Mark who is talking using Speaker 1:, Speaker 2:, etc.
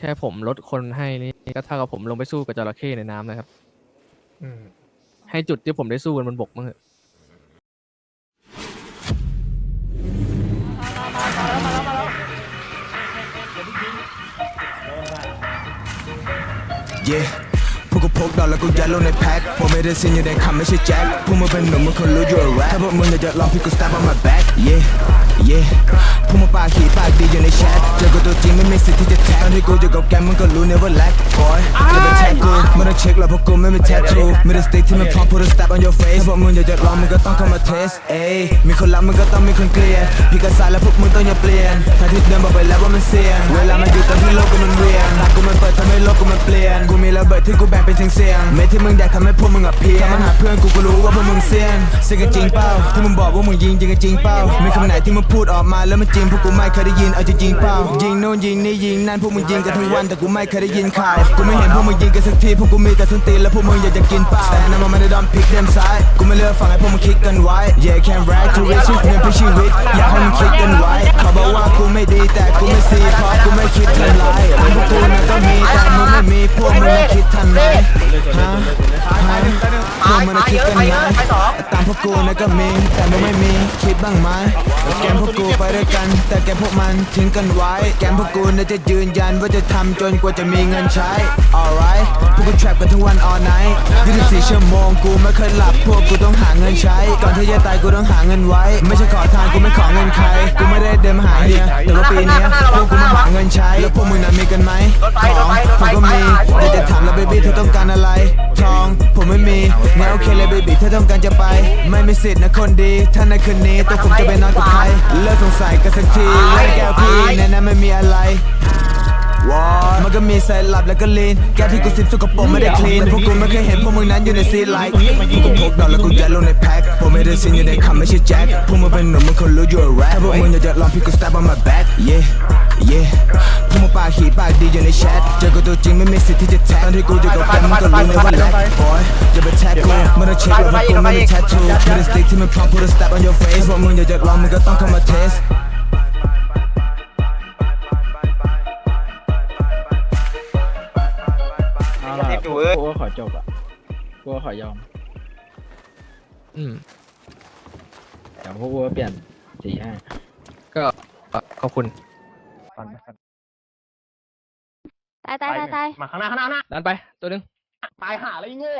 Speaker 1: แค่ผมลดคนให้นี่ก็เท่ากับผมลงไปสู้กับจระเข้ในน้ำนะครับ
Speaker 2: อืม
Speaker 1: ให้จุดที่ผมได้สู้กันบนบกมั้งเถอะ
Speaker 3: เย่ พวกกูพกดอกแล้วกูยัดลงในแพ็คผมไม่ได้ซินอยู่ในคำไม่ใช่แจ็คพวกมึงเป็นหนุ่มมึงคนรู้ you're a rap ถ้าพวกมึงอยากจะลองพี่กู stab on my back เย่เย่พวกมึงปากขี้ปากดีอยู่ในแชทเจอกูตัวจริงไม่มีสิทธิ์ที่จะแท็กตอนที่กูอยู่กับแกมึงก็รู้ never lack boy อย่าไปแท็กกูไม่ต้องเช็คหรอกเพราะกูไม่มี tattoo ไม่ได้ stick ที่มันพร้อม put a stab on your face ถ้าพวกมึงอยากจะลองมึงก็ต้องเข้ามา test เอ้ยมีคนรักมึงก็ต้องมีคนเกลียดพี่ก็สายแล้วพวกมึงต้องอย่าเปลี่ยนถ้าที่เดิมามันเสี่ยงเวลามันอยู่ตอนที่โลกกูมันเวียนหากกูมันเปิดทำให้โลกกูมันเปลี่ยน กูมีระเบิดที่กูแบ่งเป็นเสียงเม็ดที่มึงแดกทำให้พวกมึงอะเพี้ยนถ้ามาหาเพื่อนกูก็รู้ว่าพวกมึงเซียนเซียนกันจริงเปล่าที่มึงบอกว่ามึงยิงจริงกันจริงเปล่ามีคำไหนที่มึงพูดออกมาแล้วมันจริงพวกกูไม่เคยได้ยินเอาจริงๆเปล่ายิงโน่นยิงนี่ยิงนั่นพวกมึงยิงกันทั้งวันแต่กูไม่เคยได้ยินข่าวกูไม่เห็นพวกมึงยิงกันสักทีพวกกูมีแต่ส้นตีแล้วพวกมึงอยากจะกินเปล่าแต่นั่นมันไม่ได้ดอมพิกเดมซ้ายกูไม่เลือกฝั่งให้พวกมึงคิดกันไว้ yeah can rap to rich เงินเพื่อชีวิต กันไหมตามพวกกูนั้นก็มี แต่มึงไม่มีคิดบ้างไหมแกมพวกกูไปด้วยกัน แต่แกมพวกมันทิ้งกันไว้ แกมพวกกูน่ะจะยืนยันว่าจะทำจนกว่าจะมีเงินใช้ alright พวกกู trap กันทั้งวัน all night 24ชั่วโมงกูไม่เคยหลับพวกกูต้องหาเงินใช้ ก่อนที่จะตายกูต้องหาเงินไว้ ไม่ใช่ขอทานกูไม่ขอเงินใคร กูไม่ได้เดินมาหาเฮียแต่ว่าปีนี้พวกกูมาหาเงินใช้แล้วพวกมึงน่ะมีกันไหมของผมก็มีแต่จะถามแล้ว baby เธอต้องการอะไร อง ผมไม่มีงั้นโอเคเลย baby เธอต้องการจะไป ไม่มีสิทธิ์นะคนดี ถ้าในคืนนี้ตัวผมจะไปนอนกับใคร เลิกสงสัยกันสักทีเลิกแก้วพี่ในนั้นไม่มีอะไรวอมันก็มีสายลับแล้วก็ลีน แก้วที่กูซิปสกปรกไม่ได้คลีนแต่พวกกูไม่เคยเห็นพวกมึงนั้นอยู่ในซีไลท์พวกกูพกดอกแล้วกูยัดลงในแพ็คผมไม่ได้ซินอยู่ในคำไม่ใช่แจ็คพวกมึงเป็นหนุ่มมึงคนรู้ you're a rap ถ้าพวกมึงอยากจะลองพี่กู stab on my back yeah yeah พวกมึงปากขี้ปากดีอยู่ในแชทเจอกูตัวจริงไม่มีสิทธิ์ที่จะแท็กตอนที่กูอยู่กับแกมึงก็รู้ never lack boy อย่าไปแท็กกูไม่ต้องเช็คหรอกเพรากูไม่มี tattoo ไม่ได้ stick ที่มันพร้อม put a stab on your face พวกมึงอยากจะลองมึงก็ต้องเข้ามา test
Speaker 4: เอาล่ะกูก็ขอจบอะกูก็ขอยอม
Speaker 1: อืม
Speaker 4: แต่พวกกูก็เปลี่ยนสีให้
Speaker 1: ก็ขอบคุณ
Speaker 5: ตายตายตายตาย
Speaker 2: มาข้างหน้าข้างหน้าข้างหน้า
Speaker 1: ดันไป ตัวหนึง
Speaker 2: ตายหาอะไรโง่